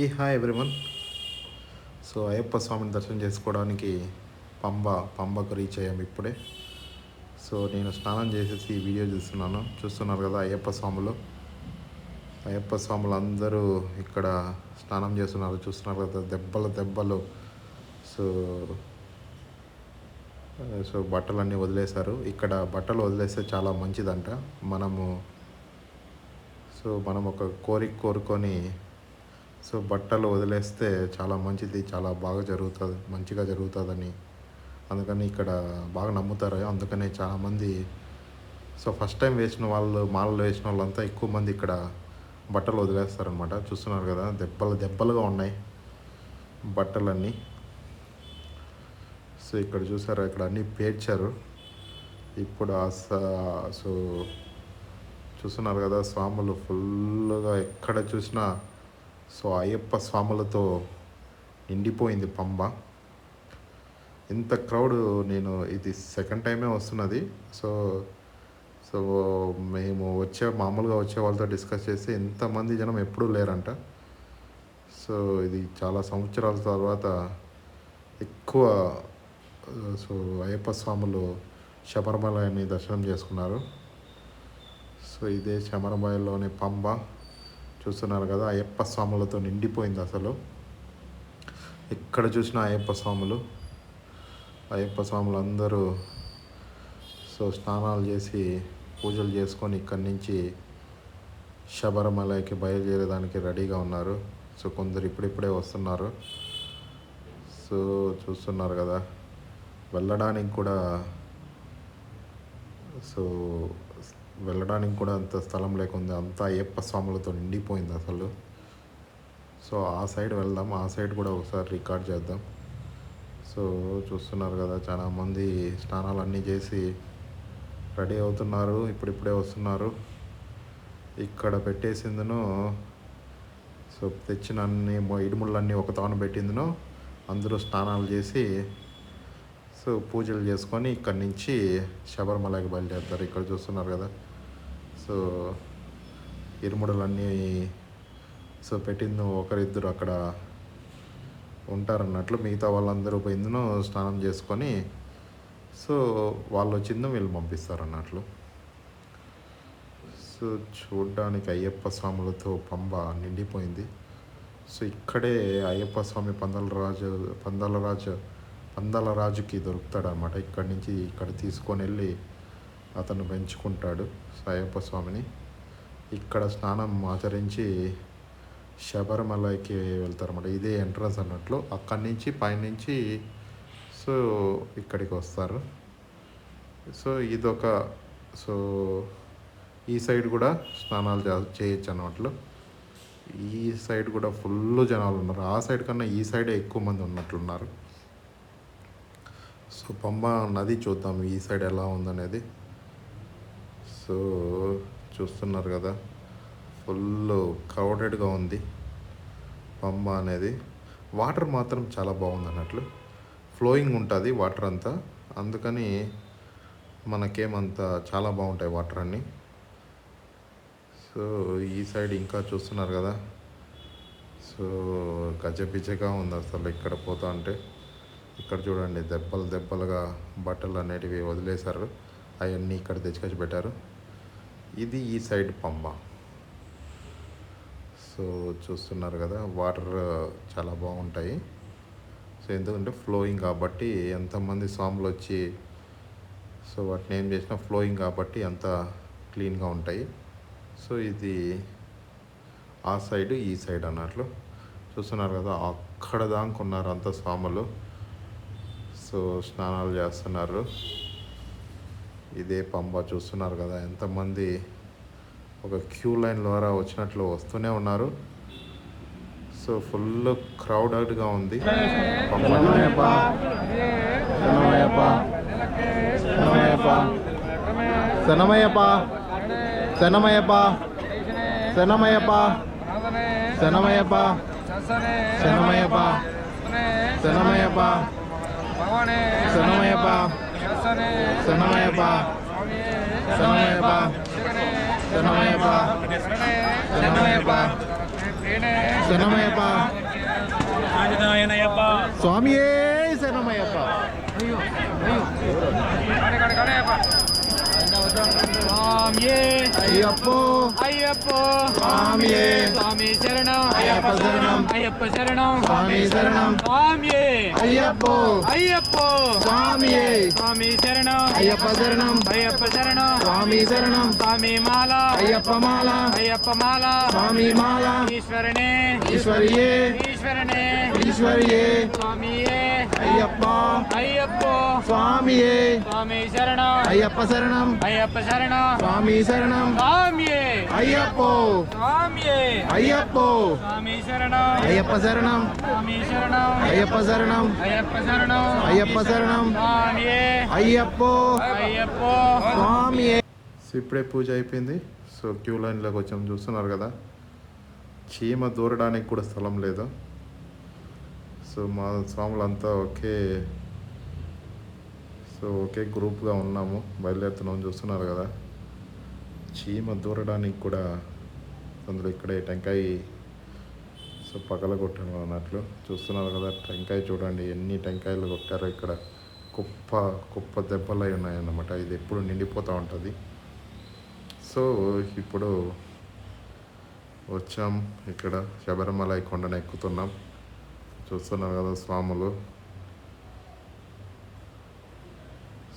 ఈ hi everyone. So Ayyappa స్వామిని దర్శనం చేసుకోవడానికి పంబ పంబకు రీచ్ అయ్యాము ఇప్పుడే. సో నేను స్నానం చేసేసి వీడియో చూస్తున్నాను. చూస్తున్నారు కదా అయ్యప్ప స్వాములు. అయ్యప్ప స్వాములు అందరూ ఇక్కడ స్నానం చేస్తున్నారు. చూస్తున్నారు కదా దెబ్బలు దెబ్బలు. సో సో బట్టలన్నీ వదిలేశారు. ఇక్కడ బట్టలు వదిలేస్తే చాలా మంచిదంట. మనము సో మనం ఒక కోరిక కోరుకొని సో బట్టలు వదిలేస్తే చాలా మంచిది చాలా బాగా జరుగుతుంది మంచిగా జరుగుతుందని. అందుకని ఇక్కడ బాగా నమ్ముతారు. అందుకనే చాలామంది సో ఫస్ట్ టైం వేసిన వాళ్ళు మాలలు వేసిన వాళ్ళంతా ఎక్కువ మంది ఇక్కడ బట్టలు వదిలేస్తారనమాట చూస్తున్నారు కదా దెబ్బలు దెబ్బలుగా ఉన్నాయి బట్టలన్నీ. సో ఇక్కడ చూసారు ఇక్కడ అన్నీ పేర్చారు. ఇప్పుడు సో చూస్తున్నారు కదా స్వాములు ఫుల్గా ఎక్కడ చూసినా సో అయ్యప్ప స్వాములతో నిండిపోయింది పంబ. ఇంత క్రౌడ్ నేను ఇది సెకండ్ టైమే వస్తున్నది. సో సో మేము వచ్చే మామూలుగా వచ్చే వాళ్ళతో డిస్కస్ చేస్తే ఇంతమంది జనం ఎప్పుడూ లేరంట. సో ఇది చాలా సంవత్సరాల తర్వాత ఎక్కువ సో అయ్యప్ప స్వాములు శబరిమలని దర్శనం చేసుకున్నారు. సో ఇదే శబరిమలలోని పంబ. చూస్తున్నారు కదా అయ్యప్ప స్వాములతో నిండిపోయింది అసలు. ఎక్కడ చూసినా అయ్యప్ప స్వాములు. అయ్యప్ప స్వాములు అందరూ సో స్నానాలు చేసి పూజలు చేసుకొని ఇక్కడి నుంచి శబరిమలకి బయలుదేరేదానికి రెడీగా ఉన్నారు. సో కొందరు ఇప్పుడిప్పుడే వస్తున్నారు. సో చూస్తున్నారు కదా. వెళ్ళడానికి కూడా సో వెళ్ళడానికి కూడా అంత స్థలం లేకుంది. అంతా అయ్యప్ప స్వాములతో నిండిపోయింది అసలు. సో ఆ సైడ్ వెళ్దాం. ఆ సైడ్ కూడా ఒకసారి రికార్డ్ చేద్దాం. సో చూస్తున్నారు కదా చాలామంది స్నానాలు అన్నీ చేసి రెడీ అవుతున్నారు. ఇప్పుడిప్పుడే వస్తున్నారు. ఇక్కడ పెట్టేసిందను సో తెచ్చిన అన్ని ఇడుముళ్ళన్నీ ఒక తాను పెట్టిందును. అందరూ స్నానాలు చేసి సో పూజలు చేసుకొని ఇక్కడి నుంచి శబరిమలకి బయలుదేరుతారు. ఇక్కడ చూస్తున్నారు కదా. సో ఇరుముడులన్నీ సో పెట్టింది ఒకరిద్దరు అక్కడ ఉంటారన్నట్లు మిగతా వాళ్ళందరూ పోయిందును స్నానం చేసుకొని సో వాళ్ళు వచ్చిందో వీళ్ళు పంపిస్తారు అన్నట్లు సో చూడ్డానికి అయ్యప్ప స్వాములతో పంబ నిండిపోయింది. సో ఇక్కడే అయ్యప్ప స్వామి పందలరాజు పందలరాజు పందలరాజుకి దొరుకుతాడనమాట ఇక్కడి నుంచి ఇక్కడ తీసుకొని వెళ్ళి అతను పెంచుకుంటాడు సాయప్ప స్వామిని ఇక్కడ స్నానం ఆచరించి శబరిమలకి వెళ్తారన్నమాట. ఇదే ఎంట్రన్స్ అన్నట్లు. అక్కడి నుంచి పైనుంచి సో ఇక్కడికి వస్తారు. సో ఇదొక సో ఈ సైడ్ కూడా స్నానాలు చేయొచ్చు అన్నట్లు. ఈ సైడ్ కూడా ఫుల్ జనాలు ఉన్నారు. ఆ సైడ్ కన్నా ఈ సైడే ఎక్కువ మంది ఉన్నట్లున్నారు. సో పంబ నది చూద్దాం. ఈ సైడ్ ఎలా ఉందనేది. సో చూస్తున్నారు కదా. ఫుల్ క్రౌడెడ్గా ఉంది. పంబ అనేది. వాటర్ మాత్రం చాలా బాగుంది అన్నట్లు. ఫ్లోయింగ్ ఉంటుంది వాటర్ అంతా. అందుకని మనకేమంత చాలా బాగుంటాయి వాటర్ అన్నీ. సో ఈ సైడ్ ఇంకా చూస్తున్నారు కదా. సో గజబిజగా ఉంది అసలు ఇక్కడ పోతా అంటే. ఇక్కడ చూడండి దెబ్బలు దెబ్బలుగా బట్టలు అనేటివి వదిలేశారు. అవన్నీ ఇక్కడ తెచ్చుకొచ్చి పెట్టారు. ఇది ఈ సైడ్ పంబ. సో చూస్తున్నారు కదా వాటర్ చాలా బాగుంటాయి. సో ఎందుకంటే ఫ్లోయింగ్ కాబట్టి ఎంతమంది స్వాములు వచ్చి సో వాటిని ఏం చేసినా ఫ్లోయింగ్ కాబట్టి అంత క్లీన్గా ఉంటాయి. సో ఇది ఆ సైడ్ ఈ సైడ్ అన్నట్లు. చూస్తున్నారు కదా అక్కడ దాకా ఉన్నారు అంత స్వాములు సో స్నానాలు చేస్తున్నారు. ఇదే పంబ చూస్తున్నారు కదా ఎంతమంది ఒక క్యూ లైన్ ద్వారా వచ్చినట్లు వస్తూనే ఉన్నారు సో ఫుల్ క్రౌడెడ్గా ఉంది పంబ శరణమయ్యప్ప శరణమయ్యప్ప శరణమయ్యప్ప శరణమయ్యప్ప శరణమయ్యప్ప శరణమయ్యప్ప శరణమయప శరణమయప శరణమయప శరణమయప శరణమయప ఆంజనేయనయప్ప స్వామియే శరణమయప్ప అయ్యో అయ్యో కడే కడే కడే అయ్యప్ప స్వామియే స్వామి శరణం అయ్యప్ప శరణం అయ్యప్ప శరణం స్వామి శరణం స్వామియే అయ్యప్పో అయ్యప్ప స్వామియే స్వామి శరణం అయ్యప్ప శరణం అయ్యప్ప శరణం స్వామి శరణం స్వామి మాల అయ్యప్ప మాల అయ్యప్ప మాల స్వామి మాల ఈశ్వరనే ఈశ్వరియే ఈశ్వరనే ఈశ్వరియే స్వామియే అయ్యప్ప అయ్యప్ప. స్వామియే. స్వామి శరణం. అయ్యప్ప శరణం. అయ్యప్ప శరణం. స్వామి శరణం. స్వామియే. అయ్యప్పో. స్వామియే. అయ్యప్పో. స్వామి శరణం. అయ్యప్ప శరణం. స్వామి శరణం. అయ్యప్ప శరణం. అయ్యప్ప శరణం. అయ్యప్ప శరణం. స్వామియే. అయ్యప్పో. అయ్యప్ప. స్వామియే. సో ఇప్పుడే పూజ అయిపోయింది. సో క్యూ లైన్లోకి వచ్చాం. చూస్తున్నారు కదా. చీమ దూరడానికి కూడా స్థలం లేదు. సో మా స్వాములంతా ఒకే సో ఒకే గ్రూప్గా ఉన్నాము బయలుదేరుతున్నాం చూస్తున్నారు కదా. చీమ దూరడానికి కూడా అందులో ఇక్కడే టెంకాయ సో పగల కొట్టాను అన్నట్లు చూస్తున్నారు కదా. టెంకాయ చూడండి ఎన్ని టెంకాయలు కొట్టారో ఇక్కడ. కుప్ప కుప్ప దెబ్బలు అయి ఉన్నాయన్నమాట. ఇది ఎప్పుడు నిండిపోతూ ఉంటుంది. సో ఇప్పుడు వచ్చాం ఇక్కడ శబరిమల కొండను ఎక్కుతున్నాం. చూస్తున్నారు కదా స్వాములు.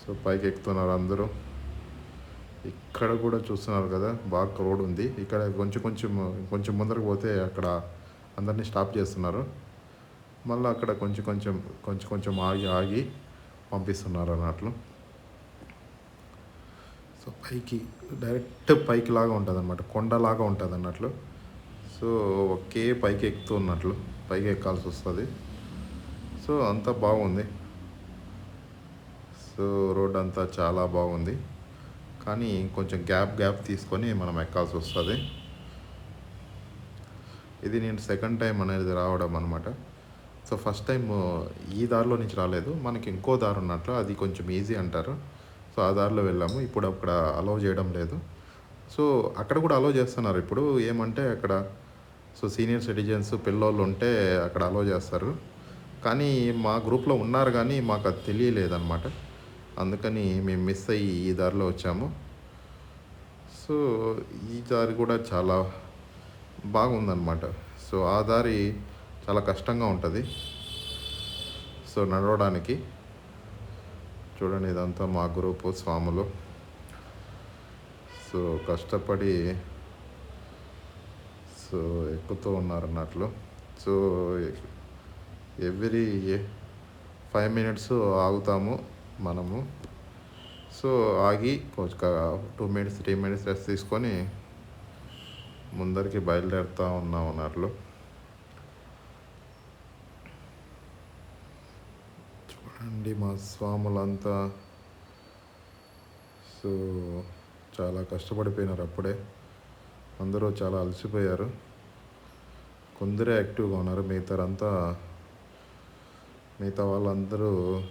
సో పైకి ఎక్కుతున్నారు అందరూ. ఇక్కడ కూడా చూస్తున్నారు కదా బాగా రోడ్ ఉంది. ఇక్కడ కొంచెం కొంచెం కొంచెం ముందరకు పోతే అక్కడ అందరినీ స్టాప్ చేస్తున్నారు. మళ్ళీ అక్కడ కొంచెం కొంచెం కొంచెం కొంచెం ఆగి ఆగి పంపిస్తున్నారు అన్నట్లు. సో పైకి డైరెక్ట్ పైకి లాగా ఉంటుంది అనమాట కొండలాగా ఉంటుంది అన్నట్లు సో ఒకే పైకి ఎక్కుతూ ఉన్నట్లు పైకి ఎక్కాల్సి వస్తుంది. సో అంతా బాగుంది. సో రోడ్ అంతా చాలా బాగుంది. కానీ కొంచెం గ్యాప్ గ్యాప్ తీసుకొని మనం ఎక్కాల్సి వస్తుంది. ఇది నేను సెకండ్ టైం అనేది రావడం అనమాట సో ఫస్ట్ టైం ఈ దారిలో నుంచి రాలేదు. మనకి ఇంకో దారి ఉన్నట్లు అది కొంచెం ఈజీ అంటారు. సో ఆ దారిలో వెళ్ళాము. ఇప్పుడు అక్కడ అలౌ చేయడం లేదు. సో అక్కడ కూడా అలౌ చేస్తున్నారు. ఇప్పుడు ఏమంటే అక్కడ సో సీనియర్ సిటిజన్స్ పిల్లోళ్ళు ఉంటే అక్కడ అలో చేస్తారు. కానీ మా గ్రూప్లో ఉన్నారు కానీ మాకు అది తెలియలేదన్నమాట. అందుకని మేము మిస్ అయ్యి ఈ దారిలో వచ్చాము. సో ఈ దారి కూడా చాలా బాగుందన్నమాట. సో ఆ దారి చాలా కష్టంగా ఉంటుంది. సో నడవడానికి చూడండి ఇదంతా మా గ్రూపు స్వాములు. సో కష్టపడి సో ఎక్కుతూ ఉన్నారు అన్నట్లు. సో ఎవ్రీ ఫైవ్ మినిట్స్ ఆగుతాము మనము. సో ఆగి ఒక two minutes three minutes rest తీసుకొని ముందరికి బయలుదేరుతూ ఉన్నాం అన్నట్లు. చూడండి మా స్వాములంతా. సో చాలా కష్టపడిపోయినారు అప్పుడే. అందరూ చాలా అలసిపోయారు. కొందరే యాక్టివ్గా ఉన్నారు. మిగతారంతా మిగతా వాళ్ళందరూ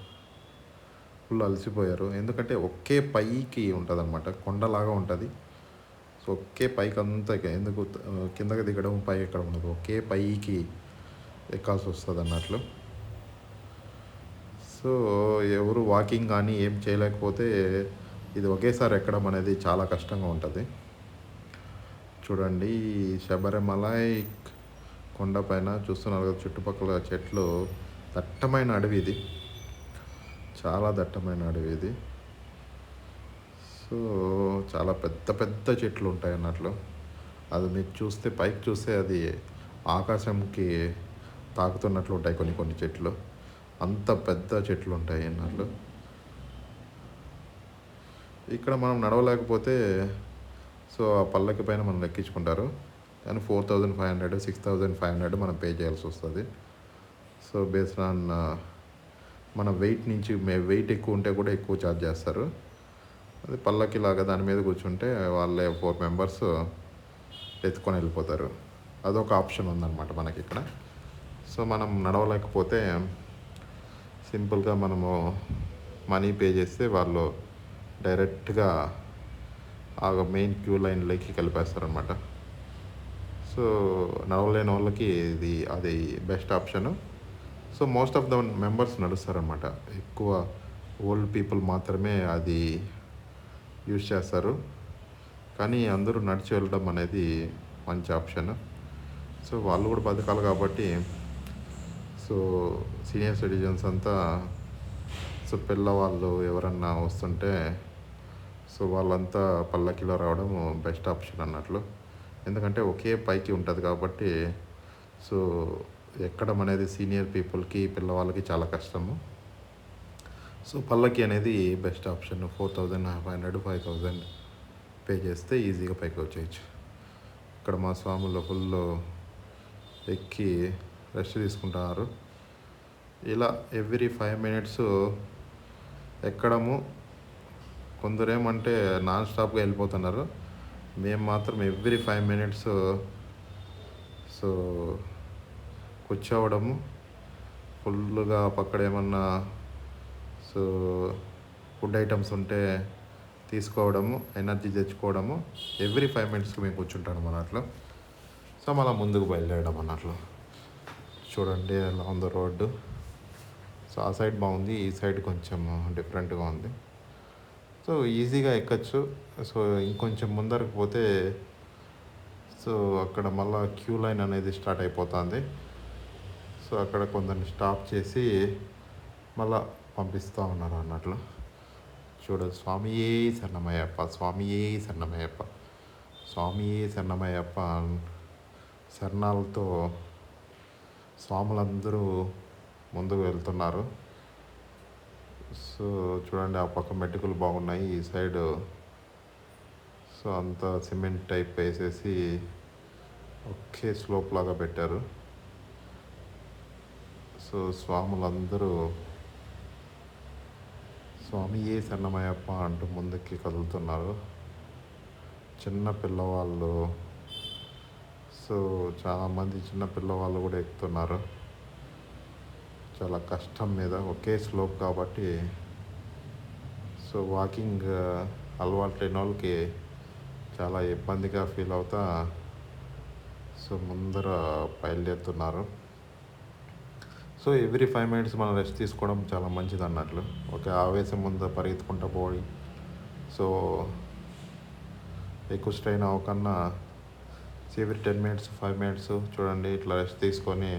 ఫుల్ అలసిపోయారు. ఎందుకంటే ఒకే పైకి ఉంటుంది అనమాట కొండలాగా ఉంటుంది. సో ఒకే పైకి అంతా ఎక్క- ఎందుకు కిందకి దిగడం పై ఎక్కడ ఉండదు. ఒకే పైకి ఎక్కాల్సి వస్తుంది అన్నట్లు సో ఎవరు వాకింగ్ కానీ ఏం చేయలేకపోతే ఇది ఒకేసారి ఎక్కడం అనేది చాలా కష్టంగా ఉంటుంది. చూడండి ఈ శబరిమలై కొండపైన చూస్తున్నారు కదా చుట్టుపక్కల చెట్లు. దట్టమైన అడవి ఇది. చాలా దట్టమైన అడవి ఇది. సో చాలా పెద్ద పెద్ద చెట్లు ఉంటాయి అన్నట్లు. అది మీరు చూస్తే పైకి చూస్తే అది ఆకాశంకి తాకుతున్నట్లు ఉంటాయి కొన్ని కొన్ని చెట్లు. అంత పెద్ద చెట్లు ఉంటాయి అన్నట్లు. ఇక్కడ మనం నడవలేకపోతే సో ఆ పల్లకి పైన మనం ఎక్కించుకుంటారు కానీ four thousand five hundred six thousand five hundred మనం పే చేయాల్సి వస్తుంది. సో బేస్డ్ ఆన్ మన వెయిట్ నుంచి మే వెయిట్ ఎక్కువ ఉంటే కూడా ఎక్కువ ఛార్జ్ చేస్తారు. అది పల్లకి లాగా దాని మీద కూర్చుంటే వాళ్ళే ఫోర్ మెంబర్స్ ఎత్తుకొని వెళ్ళిపోతారు. అదొక ఆప్షన్ ఉందన్నమాట మనకి ఇక్కడ. సో మనం నడవలేకపోతే సింపుల్గా మనము మనీ పే చేస్తే వాళ్ళు డైరెక్ట్గా ఆ మెయిన్ క్యూ లైన్లోకి కలిపేస్తారనమాట సో నడవలేని వాళ్ళకి ఇది అది best option so most of the members నడుస్తారనమాట ఎక్కువ ఓల్డ్ పీపుల్ మాత్రమే అది యూజ్ చేస్తారు. కానీ అందరూ నడిచి వెళ్ళడం అనేది మంచి ఆప్షన్ సో వాళ్ళు కూడా బతకాలి కాబట్టి సో సీనియర్ సిటిజన్స్ అంతా సో పిల్లవాళ్ళు ఎవరన్నా వస్తుంటే సో వాళ్ళంతా పల్లకిలో రావడం బెస్ట్ ఆప్షన్ అన్నట్లు. ఎందుకంటే ఒకే పైకి ఉంటుంది కాబట్టి సో ఎక్కడం అనేది సీనియర్ పీపుల్కి పిల్లవాళ్ళకి చాలా కష్టము. సో పల్లకి అనేది best option. Four thousand five hundred five thousand pay చేస్తే ఈజీగా పైకి వచ్చేయచ్చు. ఇక్కడ మా స్వాములు ఫుల్ ఎక్కి రెస్ట్ తీసుకుంటున్నారు ఇలా ఎవ్రీ ఫైవ్ మినిట్స్ ఎక్కడము కొందరేమంటే నాన్ స్టాప్గా వెళ్ళిపోతున్నారు. మేము మాత్రం ఎవ్రీ ఫైవ్ మినిట్స్ సో కూర్చోవడము ఫుల్గా పక్కడ ఏమన్నా సో ఫుడ్ ఐటమ్స్ ఉంటే తీసుకోవడము ఎనర్జీ తెచ్చుకోవడము ఎవ్రీ ఫైవ్ మినిట్స్కి మేము కూర్చుంటాం అన్నట్లు సో మళ్ళీ ముందుకు బయలుదేరడం అన్నట్లు చూడండి అలా ద రోడ్డు. సో ఆ సైడ్ బాగుంది ఈ సైడ్ కొంచెం డిఫరెంట్గా ఉంది. సో ఈజీగా ఎక్కచ్చు. సో ఇంకొంచెం ముందరకు పోతే సో అక్కడ మళ్ళా క్యూ లైన్ అనేది స్టార్ట్ అయిపోతుంది. సో అక్కడ కొందరిని స్టాప్ చేసి మళ్ళా పంపిస్తూ ఉన్నారు అన్నట్లు. చూడదు స్వామియే సన్నమయ్యప్ప స్వామియే సన్నమయ్యప్ప స్వామియే సన్నమయ్యప్ప శరణాలతో స్వాములందరూ ముందుకు వెళ్తున్నారు. సో చూడండి ఆ పక్క మెట్టుకులు బాగున్నాయి ఈ సైడ్. సో అంతా సిమెంట్ టైప్ వేసేసి ఒకే స్లోప్ లాగా పెట్టారు. సో స్వాములందరూ స్వామి ఏ సన్నమయ్యప్ప అంటూ ముందుకి కదులుతున్నారు. చిన్న పిల్లవాళ్ళు. సో చాలామంది చిన్న పిల్లవాళ్ళు కూడా ఎక్కుతున్నారు. చాలా కష్టం మీద ఒకే స్లోప్ కాబట్టి సో వాకింగ్ అలవాటు లేని వాళ్ళకి చాలా ఇబ్బందిగా ఫీల్ అవుతా సో ముందర బయలుదేరుతున్నారు. సో ఎవ్రీ ఫైవ్ మినిట్స్ మనం రెస్ట్ తీసుకోవడం చాలా మంచిది అన్నట్లు. ఓకే ఆవేశం ముందు పరిగెత్తుకుంటా పోయి సో ఎక్కువ strain అవ్వకన్నా every ten minutes five minutes చూడండి ఇట్లా రెస్ట్ తీసుకొని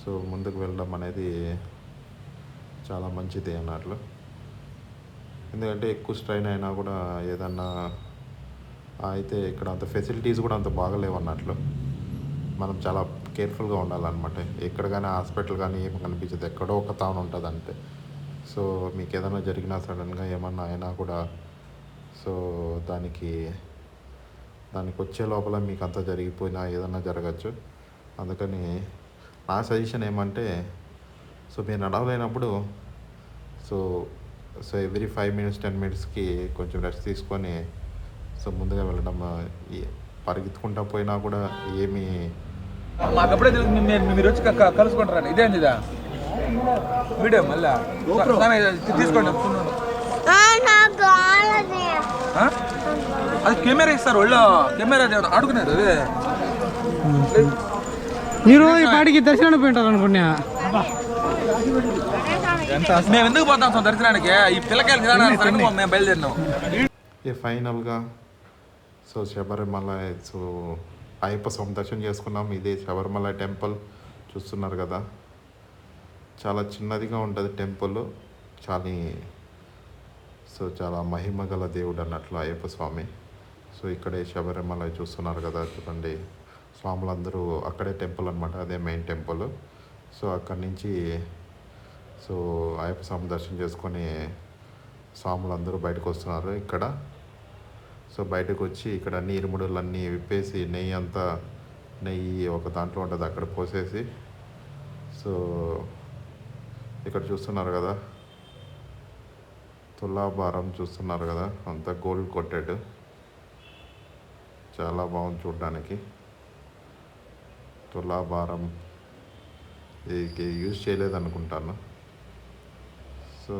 సో ముందుకు వెళ్ళడం అనేది చాలా మంచిది అన్నట్లు. ఎందుకంటే ఎక్కువ స్ట్రైన్ అయినా కూడా ఏదన్నా అయితే ఇక్కడ అంత ఫెసిలిటీస్ కూడా అంత బాగలేవు అన్నట్లు. మనం చాలా కేర్ఫుల్గా ఉండాలన్నమాట. ఎక్కడ కానీ హాస్పిటల్ కానీ ఏమి కనిపించదు. ఎక్కడో ఒక తాను ఉంటుంది అంతే. సో మీకు ఏదైనా జరిగినా సడన్గా ఏమన్నా అయినా కూడా సో దానికి దానికి వచ్చే లోపల మీకు అంతా జరిగిపోయినా ఏదన్నా జరగచ్చు. అందుకని నా సజెషన్ ఏమంటే సో మీరు నడవలేనప్పుడు so so every five minutes ten మినిట్స్కి కొంచెం రెస్ట్ తీసుకొని సో ముందుగా వెళ్ళడం పరిగెత్తుకుంటా పోయినా కూడా ఏమీ తెలుసు మీరు మీరు వచ్చి క- కలుసుకుంటారని ఇదేంది ఇదా? వీడియో మళ్ళా? తీసుకోండి? అది. కెమెరా ఇస్తారు ఒళ్ళు కెమెరా అదే. మీరు ఈ పాటికి దర్శనానికి పోయింటారు అనుకున్నా. మేము ఎందుకు పోతాం స్వామి దర్శనానికి? ఈ పిల్లకాయలు మేము బయలుదేరినాం. ఈ ఫైనల్గా. సో శబరిమల సో అయ్యప్ప స్వామి దర్శనం చేసుకున్నాం. ఇదే శబరిమల టెంపుల్ చూస్తున్నారు కదా. చాలా చిన్నదిగా ఉంటుంది టెంపుల్. చాలా సో చాలా మహిమ గల దేవుడు అన్నట్లు అయ్యప్ప స్వామి. సో ఇక్కడే శబరిమల చూస్తున్నారు కదా చూడండి. స్వాములందరూ అక్కడే టెంపుల్ అనమాట అదే మెయిన్ టెంపుల్. సో అక్కడి నుంచి సో అయ్యప్ప స్వామి దర్శనం చేసుకొని స్వాములందరూ బయటకు వస్తున్నారు ఇక్కడ. సో బయటకు వచ్చి ఇక్కడ అన్ని ఇరుముడులు విప్పేసి నెయ్యి అంతా నెయ్యి ఒక దాంట్లో ఉంటుంది అక్కడ పోసేసి. సో ఇక్కడ చూస్తున్నారు కదా. తులాభారం చూస్తున్నారు కదా. అంతా గోల్డ్ కొట్టాడు. చాలా బాగుంది చూడడానికి. తులాభారం. ఇది యూజ్ చేయలేదు అనుకుంటాను సో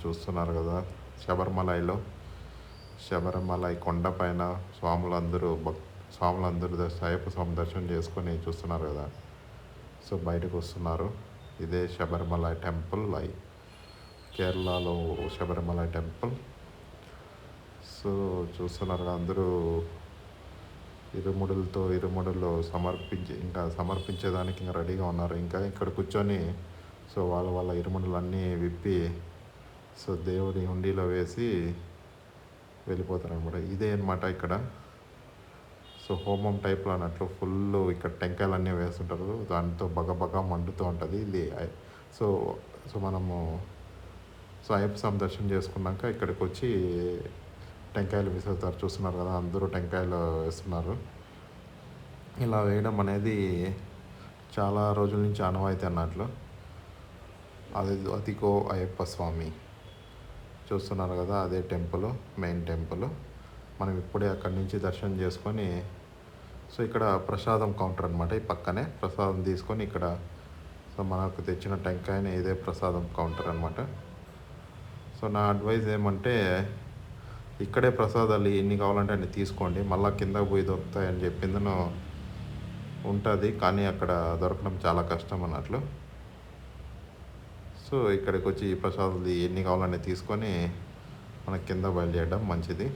చూస్తున్నారు కదా శబరిమలైలో. శబరిమలై కొండపైన స్వాములందరూ భక్ స్వాములందరూ దర్శ అయ్యప్ప స్వామి దర్శనం చేసుకొని చూస్తున్నారు కదా. సో బయటకు వస్తున్నారు. ఇదే శబరిమల టెంపుల్ లై కేరళలో శబరిమల టెంపుల్. సో చూస్తున్నారు కదా అందరూ ఇరుముడులతో ఇరుముడులు సమర్పించి ఇంకా సమర్పించేదానికి ఇంకా రెడీగా ఉన్నారు. ఇంకా ఇక్కడ కూర్చొని సో వాళ్ళ వాళ్ళ ఇరుముడులన్నీ విప్పి సో దేవుడి హుండీలో వేసి వెళ్ళిపోతారు అనమాట ఇదే అనమాట ఇక్కడ. సో హోమం టైప్లో అన్నట్లు ఫుల్ ఇక్కడ టెంకాయలు అన్నీ వేస్తుంటారు. దాంతో బగబగ మండుతూ ఉంటుంది. ఇది సో సో మనము సో అయ్యప్ప స్వామి దర్శనం చేసుకున్నాక ఇక్కడికి వచ్చి టెంకాయలు విసురుతారు. చూస్తున్నారు కదా అందరూ టెంకాయలు వేస్తున్నారు. ఇలా వేయడం అనేది చాలా రోజుల నుంచి ఆనవాయితీ అన్నట్లు. అది అతికో అయ్యప్ప స్వామి. చూస్తున్నారు కదా అదే టెంపుల్ మెయిన్ టెంపుల్ మనం ఇప్పుడే అక్కడి నుంచి దర్శనం చేసుకొని సో ఇక్కడ ప్రసాదం కౌంటర్ అనమాట ఈ పక్కనే. ప్రసాదం తీసుకొని ఇక్కడ సో మనకు తెచ్చిన టెంకాయని ఇదే ప్రసాదం కౌంటర్ అనమాట సో నా అడ్వైజ్ ఏమంటే ఇక్కడే ప్రసాదాలు ఎన్ని కావాలంటే అన్ని తీసుకోండి. మళ్ళీ కింద పోయి దొరుకుతాయని చెప్పిందను ఉంటుంది కానీ అక్కడ దొరకడం చాలా కష్టం అన్నట్లు. సో ఇక్కడికి వచ్చి ఈ ప్రసాదాలు ఎన్ని కావాలన్నీ తీసుకొని మన కింద బయలుదేరడం మంచిది.